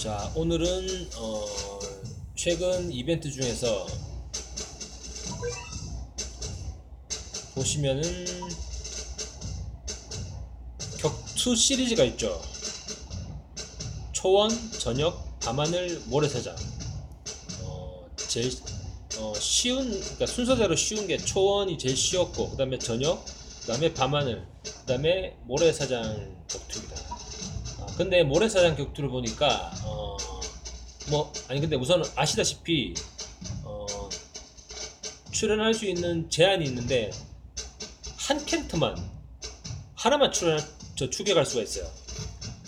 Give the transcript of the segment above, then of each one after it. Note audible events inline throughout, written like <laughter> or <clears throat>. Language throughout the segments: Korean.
자 오늘은 어, 최근 이벤트 중에서 보시면은 격투 시리즈가 있죠. 초원, 저녁, 밤하늘, 모래사장. 어, 제일 어, 쉬운 그러니까 순서대로 쉬운 게 초원이 제일 쉬웠고 그 다음에 저녁, 그 다음에 밤하늘, 그 다음에 모래사장 격투입니다. 아, 근데 모래사장 격투를 보니까 어, 뭐 아니 근데 우선 아시다시피 어, 출연할 수 있는 제한이 있는데 한 캐릭터만 하나만 출연 저 추격할 수가 있어요.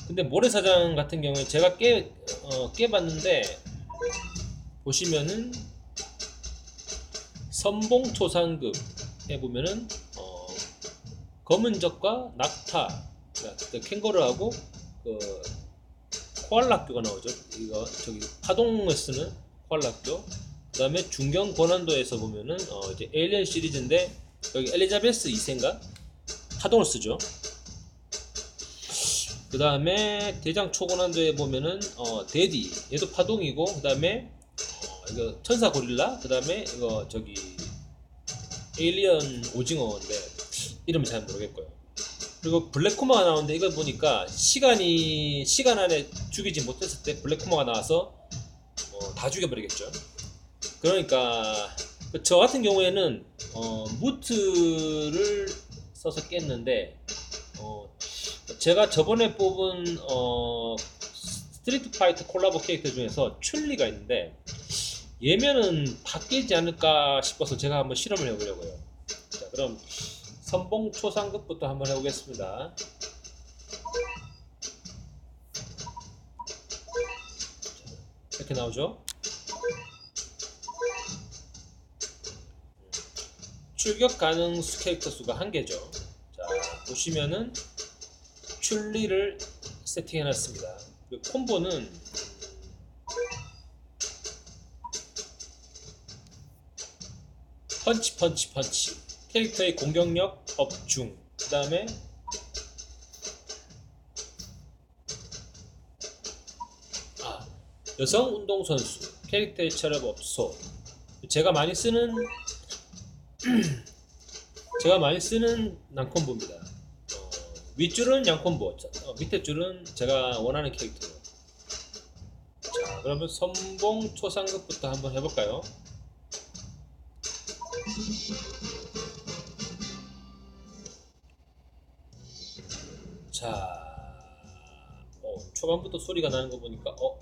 근데 모래사장 같은 경우에 제가 깨 어, 깨봤는데 보시면은 선봉 초상급에 보면은 어, 검은 적과 낙타, 그 캥거루하고 그 코알라교가 나오죠. 이거 저기 파동을 쓰는 코알라교. 그다음에 중경 고난도에서 보면은 어, 이제 에일리언 시리즈인데 여기 엘리자베스 2세인가 파동을 쓰죠. 그 다음에 대장 초고난도에 보면은 어, 데디 얘도 파동이고 그 다음에 어, 이거 천사 고릴라 그 다음에 이거 저기 에일리언 오징어인데 이름은 잘 모르겠고요. 그리고 블랙코마가 나오는데 이걸 보니까 시간이 시간 안에 죽이지 못했을 때 블랙코마가 나와서 어, 다 죽여버리겠죠. 그러니까 그저 같은 경우에는 어, 무트를 써서 깼는데 어, 제가 저번에 뽑은 어, 스트리트 파이터 콜라보 캐릭터 중에서 춘리가 있는데 얘면은 바뀌지 않을까 싶어서 제가 한번 실험을 해보려고요. 자, 그럼 선봉 초상급부터 한번 해보겠습니다. 이렇게 나오죠? 출격 가능 수 캐릭터 수가 한 개죠. 자, 보시면은 출리를 세팅해 놨습니다. 그리고 콤보는 펀치 펀치 펀치 캐릭터의 공격력 업중. 그 다음에 아, 여성 운동선수 캐릭터의 체력 업소. 제가 많이 쓰는 <clears throat> 제가 많이 쓰는 난콤보입니다. 어, 윗줄은 양콤보. 어, 밑에 줄은 제가 원하는 캐릭터로 자 그러면 선봉 초상급부터 한번 해볼까요 어, 초반부터 소리가 나는 거 보니까 어?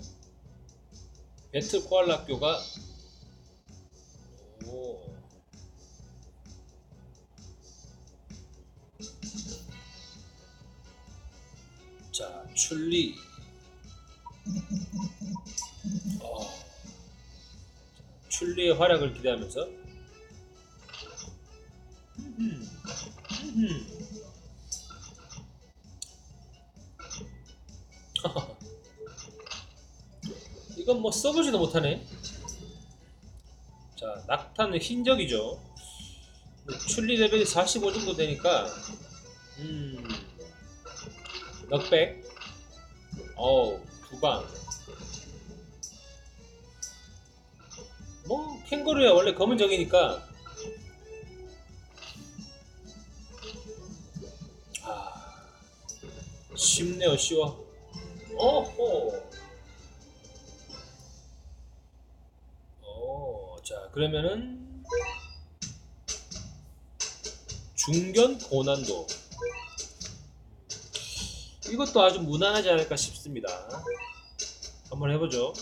배틀 코알라 학교가 오. 자, 출리. 어, 자, 출리의 활약을 기대하면서. 음, 음. <laughs> 이건 뭐 써보지도 못하네. 자, 낙타는 흰적이죠. 출리 레벨이 45 정도 되니까, 음, 넉백, 어우, 두 방. 뭐, 캥거루야 원래 검은 적이니까, 아, 쉽네요, 쉬워. 어호. 어, 자, 그러면은 중견 고난도. 이것도 아주 무난하지 않을까 싶습니다. 한번 해보죠.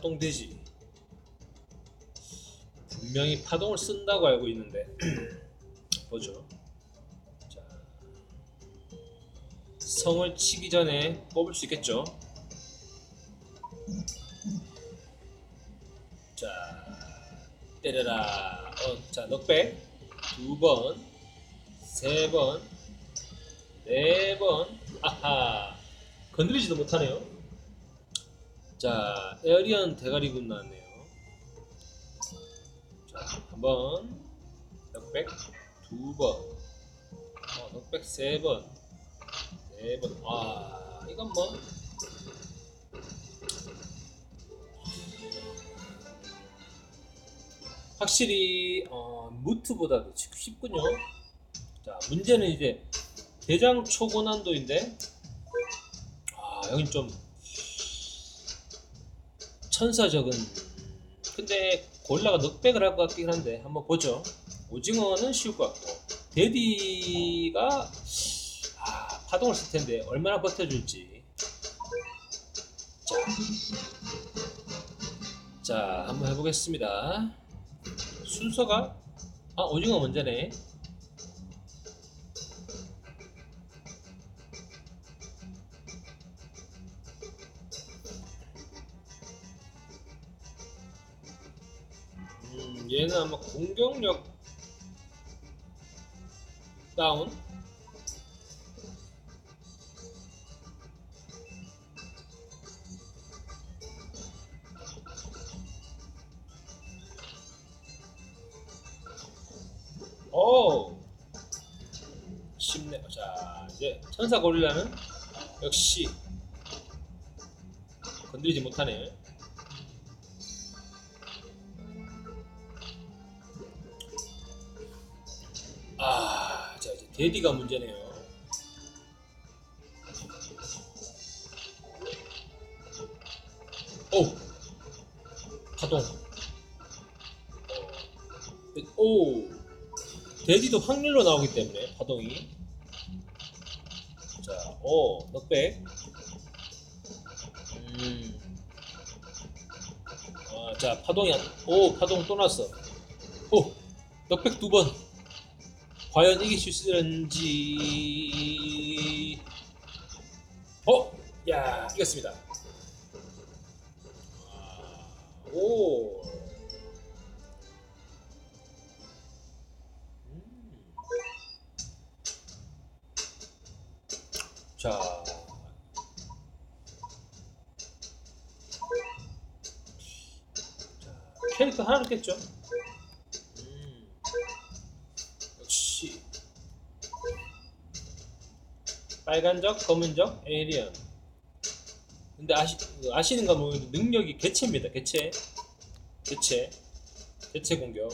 파동되지. 분명히 파동을 쓴다고 알고 있는데 <clears throat> 보죠. 자, 성을 치기 전에 뽑을 수 있겠죠. 자, 때려라. 어, 자, 넉백 두 번, 세 번, 네 번. 아하, 건드리지도 못하네요. 자, 에어리언 대가리군 나왔네요. 한번 넉백 두 번. 어, 넉백 세 번. 네 번. 와 이건 뭐. 확실히 어, 무트보다도 쉽군요. 자 문제는 이제 대장 초고난도인데 아 여긴 좀 천사적은 근데 골라가 넉백을 할 것 같긴 한데 한번 보죠. 오징어는 쉬울 것 같고 데디가 아, 파동을 쓸 텐데 얼마나 버텨줄지. 자, 자 한번 해보겠습니다. 순서가 아 오징어 먼저네 얘는 아마 공격력 다운? 오 쉽네. 자 이제 천사 고릴라는 역시 건드리지 못하네 데디가 문제네요. 오. 어, 오, 데디도 확률로 나오기 때문에 파동이. 자, 오, 넉백. 음. 아, 자, 파동이 안, 오, 파동 또 났어. 오, 넉백 두 번. 과연 이길 수 있을지 어? 야 이겼습니다 아, 오 음. 자 자, 캐릭터 하나 넣겠죠? 음. 역시 빨간적, 검은적, 에이리언. 근데 아시 아시는가 모르겠는데 능력이 개체입니다. 개체, 개체, 개체 공격.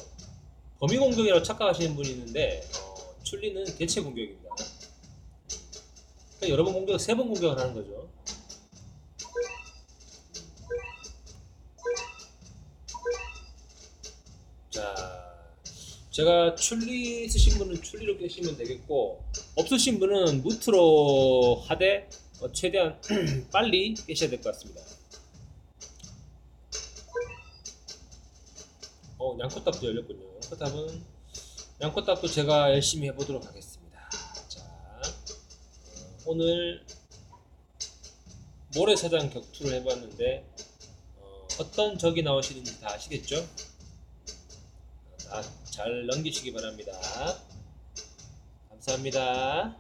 범위 공격이라고 착각하시는 분이 있는데 어, 출리는 개체 공격입니다. 그러니까 여러 번 공격, 세 번 공격을 하는 거죠. 자, 제가 출리 쓰신 분은 출리로 깨시면 되겠고 없으신 분은 무트로 하되 어, 최대한 <clears throat> 빨리 깨셔야 될 것 같습니다. 어, 양코탑도 열렸군요. 양코탑은 양코탑도 제가 열심히 해보도록 하겠습니다. 자, 어, 오늘 모래사장 격투를 해봤는데 어, 어떤 적이 나오시는지 다 아시겠죠? 다 잘 넘기시기 바랍니다. 감사합니다.